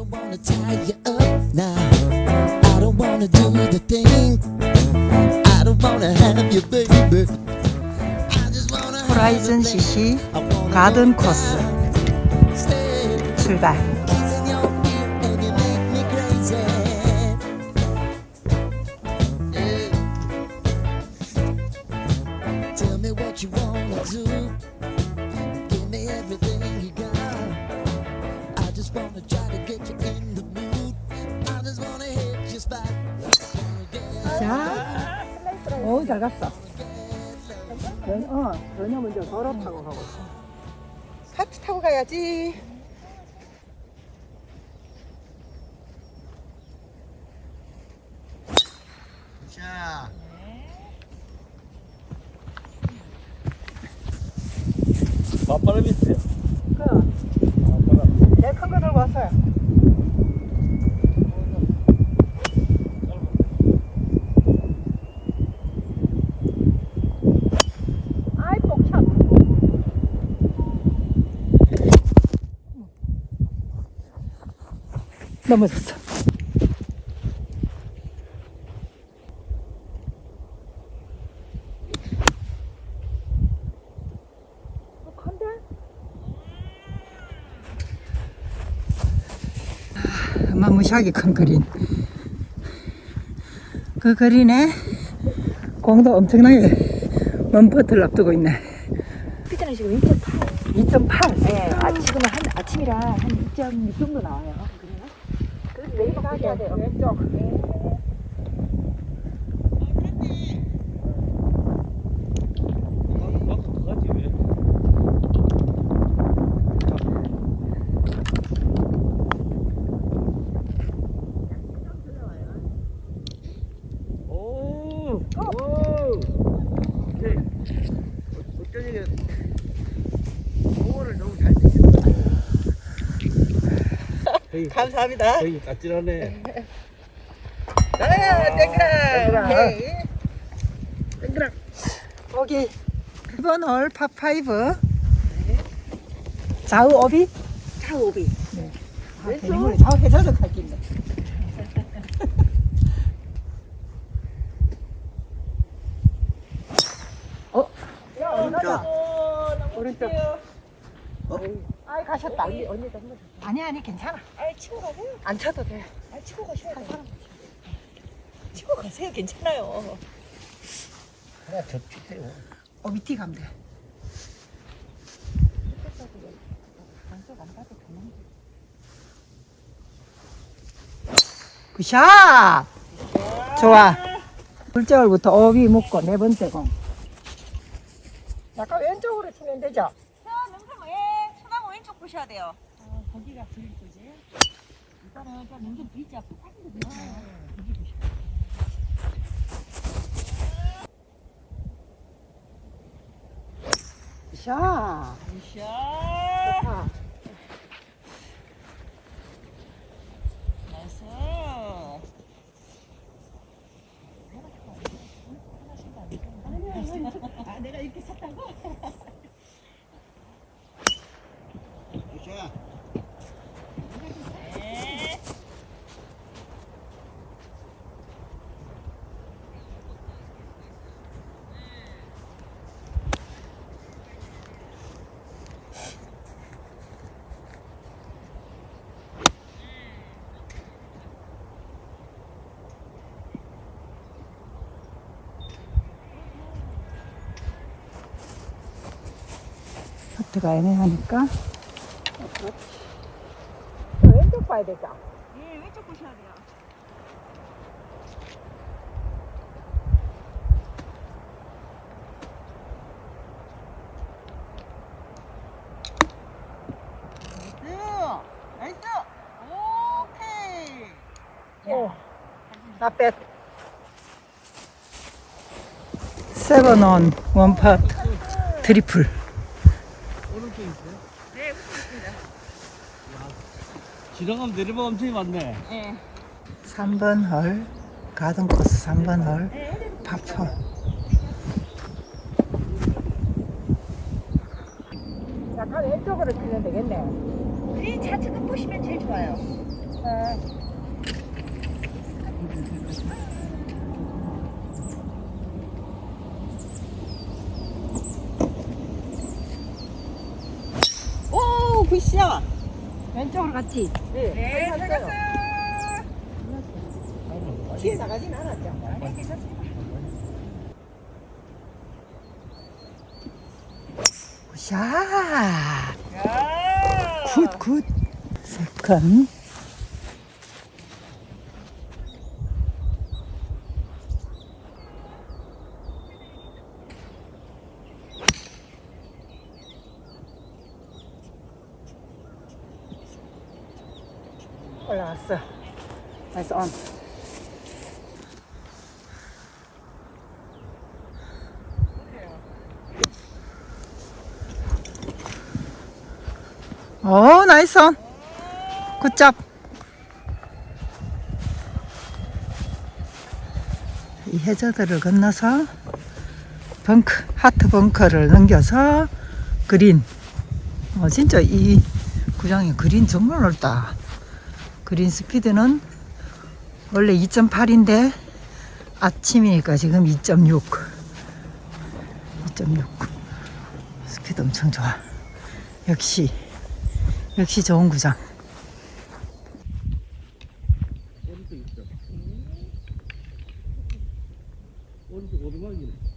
don't wanna tie you up now. I don't wanna do the thing. I don't wanna have you, baby. I just wanna have 호라이즌 CC 가든 코스 출발. 자, 오, 잘 갔어. 연, 어, 연어 먼저 도로 타고 가고 있어. 카트 타고 가야지. 자. 맞바람 있어요. 그, 큰 거 들고 왔어요. 넘어졌어. 어, 큰데? 마 무시하게 큰 그린. 그 그린에 공도 엄청나게 먼 퍼트를 앞두고 있네. 피자는 지금 2.8. 2.8. 네, 아, 지금은 한 아침이라 한 2.6 정도 나와요. 그래요? 그래서 내일 가야 돼요. 왼쪽. 막더 가지 왜? 오, 오, 오케이. 어쩌니 공원을 너무 잘 지켰다. 여기, 감사합니다. 여기 까칠하네. 아, 땡그라. 오케이. 2번 홀 파5. 좌우 오비? 좌우 오비. 아, 대리물에 좌우 해저도 갈게 있네. 어? 야, 오른쪽. 오른쪽. 아이, 가셨다. 언니, 언니도 한번 아니, 아니, 괜찮아. 아, 치고 가세요. 안 쳐도 돼. 아, 치고 가셔야 돼요. 치고 가세요. 괜찮아요. 하나 더 주세요. 어, 밑에 가면 돼. 굿샷! 좋아. 불절부터 오비 묶고 네 번째 공. 약간 왼쪽으로 치면 되죠? 보셔야 돼요. 거기가 불 거지? 일단은 저 능선 V자 앞에 딱인데 굿샷! 샷. 좋다. 나이스. 아, 내가 이렇게 쳤다고? 하트가 애매하니까. 왼쪽 봐야 되죠? 예, 왼쪽 보셔야 돼요. 나이스! 오케이. 오, 나 뺐. 세븐 온, 원팟, 트리플. 오른쪽 있어요? 네, 붙습니다. 지나가면 내리막 엄청 많네. 예. 3번 홀, 가든 코스 3번 홀, 파포. 약간 왼쪽으로 치면 되겠네. 그린 좌측 보시면 제일 좋아요. 오, 굿샷. 왼쪽으로 갔지? 네, 잘 나갔어요. 뒤에 나가진 않았죠. 샷! 굿, 굿. 세컨. 올라왔어. 나이스 온. 오, 나이스 온. 굿잡. 이 해저드를 건너서 벙커, 하트 벙커를 넘겨서 그린. 어, 진짜 이 구장이 그린 정말 넓다. 그린 스피드는 원래 2.8인데 아침이니까 지금 2.6. 2.6. 스피드 엄청 좋아. 역시 역시 좋은 구장. 오른쪽 있어. 오른쪽 오르막이네.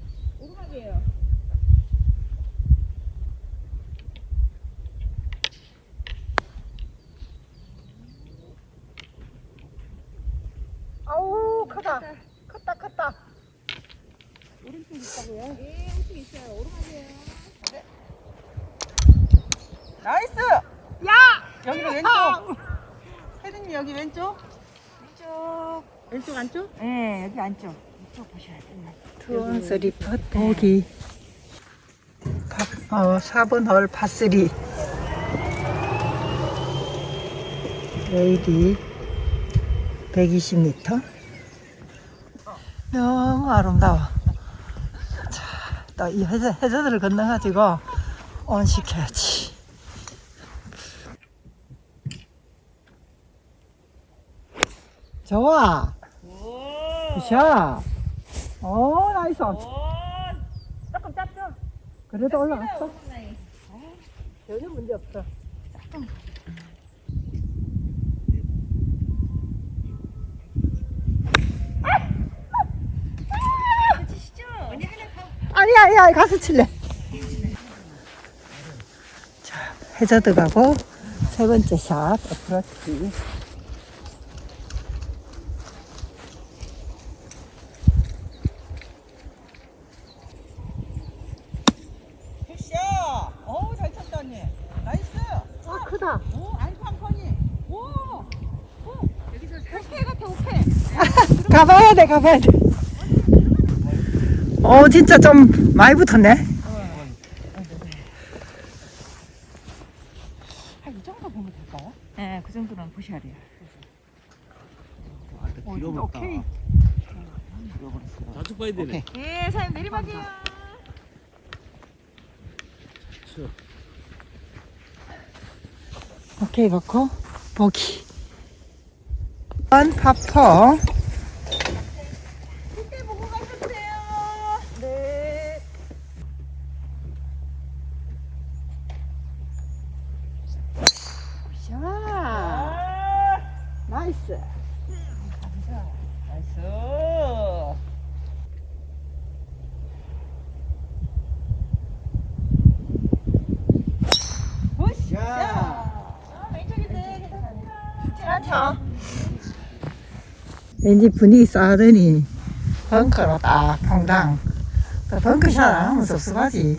아우, 크다. 컸다, 컸다. 나이스! 야! 여기로 왼쪽. 혜린님 여기 왼쪽. 왼쪽. 왼쪽 안쪽? 네, 여기 안쪽. 이쪽 보셔야 돼요. 투원 쓰리 퍼트. 보기. 파, 어, 4번 홀 파3. 레이디 120m. 너무 아름다워. 자, 또 이 해저, 해저들을 건너가지고 온 시켜야지. 좋아. 굿샷. 오, 나이스. 조금 짧죠? 그래도 올라갔어. 전혀 문제 없어. 아니야, 아니야, 가서 칠래. 자, 해저드 가고, 세 번째 샷, 어프로치. 굿샷! 어우, 잘 쳤다, 언니. 나이스! 아, 크다. 오, 아이고, 한 펀이. 오! 오! 여기서 오케이 같아, 오케이. 가봐야 돼, 가봐야 돼. 어, 진짜 좀 많이 붙었네. 한 이 정도 보면 될까요? 네, 그 정도는 보셔야 돼요. 아, 길어버렸다. 오케이. 좌측 봐야 되네. 예, 사장님 내리막이에요. 쳐. 오케이, 넣고, 보기. 원 파퍼. 그때 보고 가셨어요. 네. 샷. 아, 나이스. 나이스. 굿샷. 아, 왼쪽인데 괜찮아. 왠지 분위기 싸더니 벙커로 딱 퐁당. 또 벙커샷 안 하면 섭섭하지.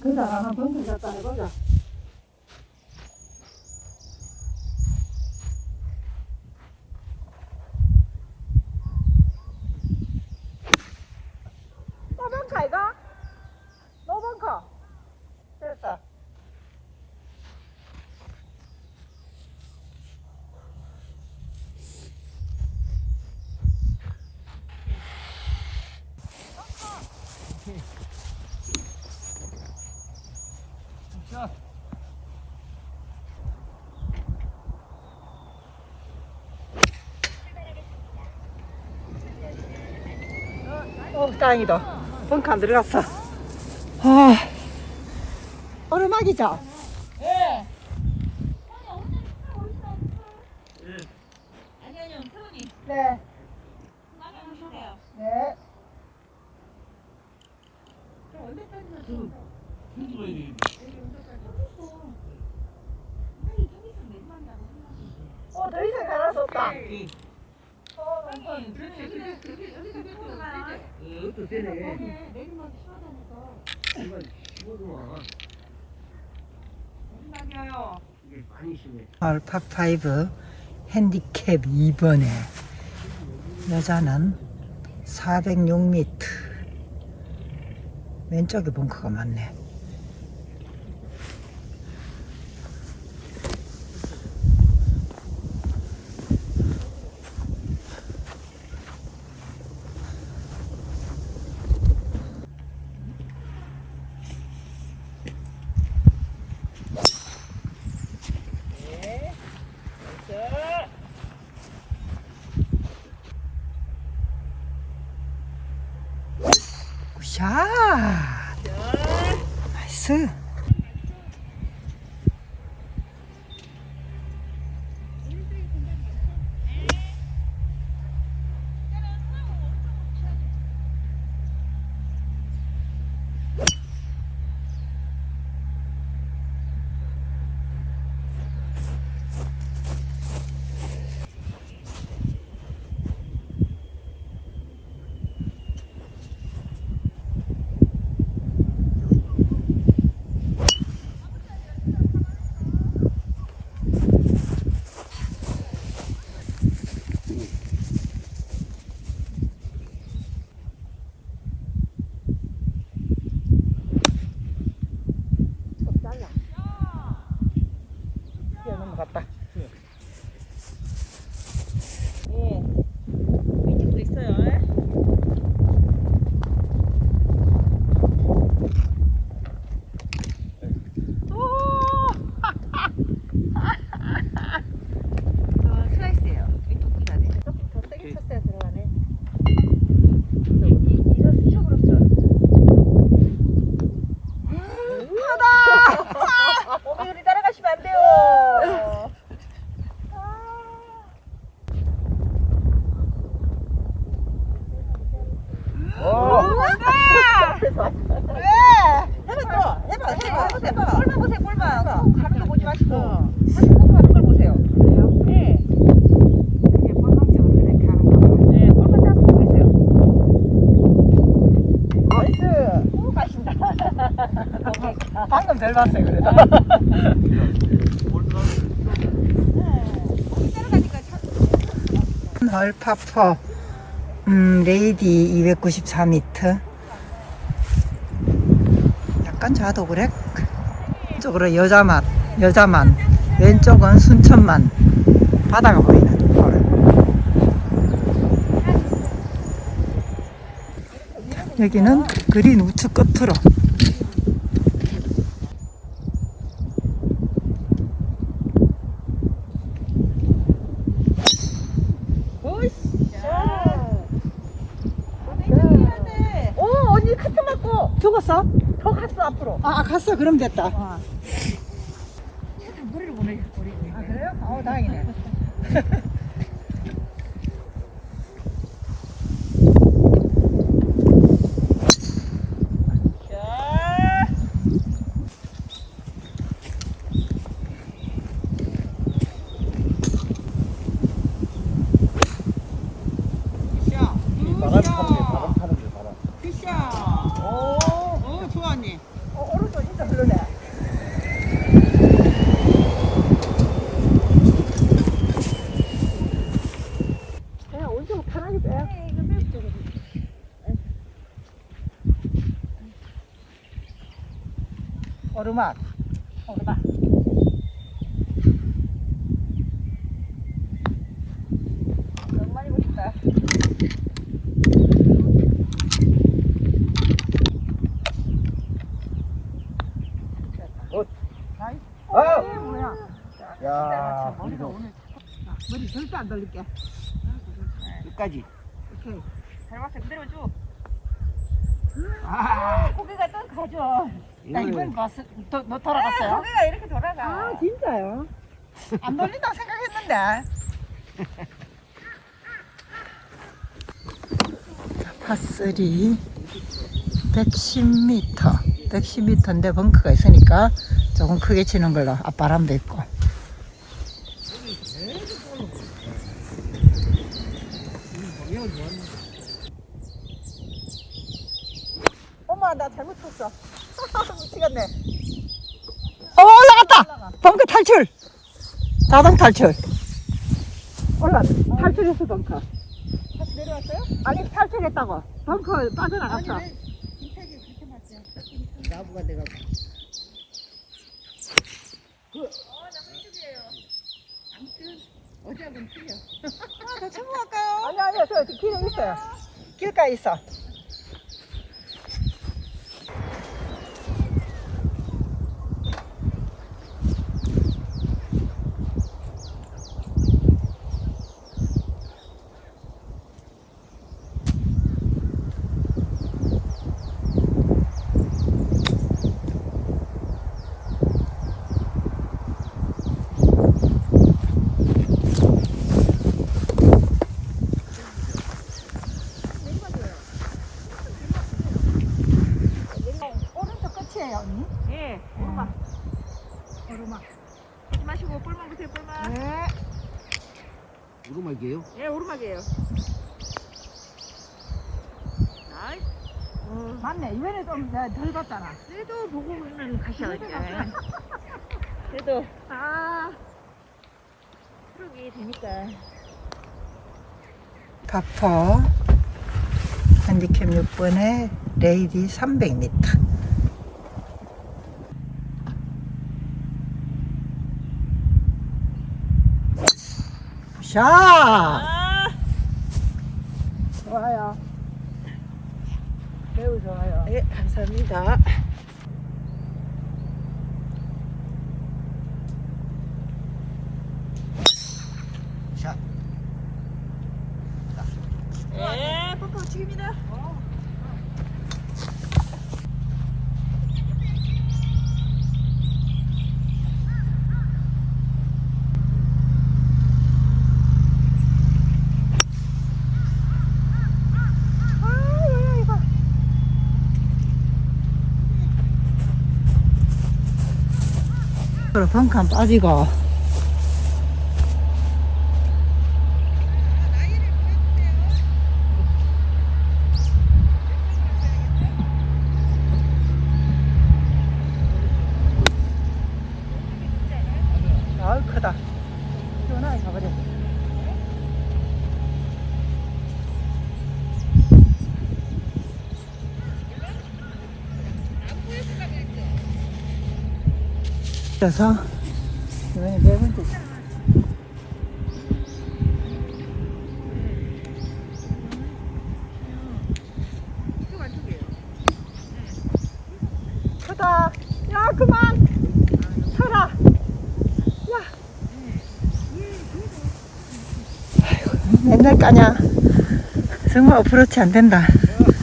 그러다가 벙커샷 딱 해보자. 너 벙커 이거? 너 벙커. 됐어. 샷. 어, 다행이다. 벙커 안 들어갔어. 아, 오르막이죠? 네. 네. 네. 어, 더 이상 갈아 수 없다. 어또 되네. 이건 쉬워도 이게 많이 심해. 헐 팝5 핸디캡 2번에 여자는 406m 왼쪽에 벙커가 많네 굿 샷. 나이스 뛰어 넘어갔다. 이쪽도 있어요. 어, 슬라이스예요. 왼쪽 해야 돼. 조금 더 세게 쳤어야 들어가네. 이거 스쳐버렸어. 오메 우리 따라가시면 안 돼요. 왜? 해봐 또. 해봐 해봐 해봐. 꼴만 보세요, 꼴만. 꼭 가는 거 보지 마시고. 어. 다시 꼭 가는 걸 보세요. 그래요? 네. 이게 꼴망적으로 그렇게 하는 거 봐. 네, 꼴만 딱 보고 있어요. 나이스. 꼭 가신다. 방금 덜 봤어요 그래도. 따라가니까 참. 헐 파퍼 음, 레이디 294m 약간 자도 그래 쪽으로 여자만 여자만 왼쪽은 순천만 바다가 보이는 헐. 여기는 그린 우측 끝으로 오 언니 카트 죽었어? 더 갔어 앞으로. 아 갔어 그럼 됐다 머리를 보내, 머리. 아 그래요? 어 다행이네. 바람 타는 게 바람 타는 게 바람. 굿샷. 오. 오, 좋아, 언니. 어, 오른쪽 진짜 흐르네. 그냥 오른쪽 편하게 빼요. 오르막. 오르막. 너무 많이 보신다. 아! 이게 뭐야? 야, 머리가 우리도 오늘 머리 절대 안 돌릴게. 끝까지. 오케이. 잘 봤어요. 그대로 쭉. 고개가 또 가죠. 야, 이번 봤어? 도, 너 돌아갔어요? 고개가 이렇게 돌아가. 아 진짜요? 안 돌린다고 생각했는데. 파스리 110m, 110m인데 벙커가 있으니까 조금 크게 치는 걸로 앞바람도 있고. 엄마 나 잘못 쳤어. 미치겠네. 어 올라갔다. 벙커 탈출. 자동 탈출. 올라 탈출했어 벙커. 다시 내려왔어요? 아니 탈출했다고. 벙커 빠져나갔어. 나무가 내가 더 쳐고 갈까요? 아니 아니요 저 길에 있어요. 길가에 있어. 오른쪽 끝이에요 언니. 예, 오르막. 오르막. 하지 마시고 뿔만 보세요, 뿔만. 네. 오르막이에요. 나이스. 어, 맞네 이번에 좀덜 갔잖아. 그래도 보고는 가셔야지. 그래도 아 트럭이 되니까. 파퍼 핸디캡 6번에 레이디 300m. 샷! 아, 좋아요. 매우 좋아요. 예, 감사합니다. 샷. 예, 펑펑 치기입니다. 그리고 벙칸 빠지고. 아우 크다. 시원하게 가버려. 그래서 이번에 네 쳐라. 야. 아이고 맨날 까냐. 정말 어프로치 안 된다 나이스.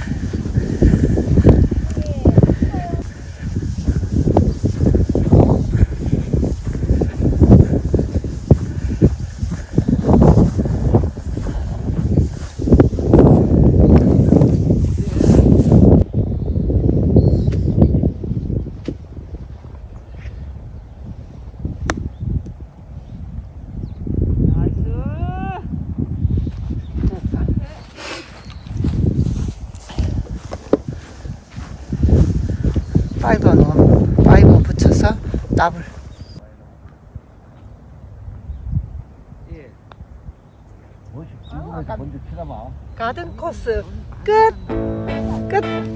파이브 넣으면 파이브 더블 예. 먼저 쳐다봐. 가든 코스 끝! 끝!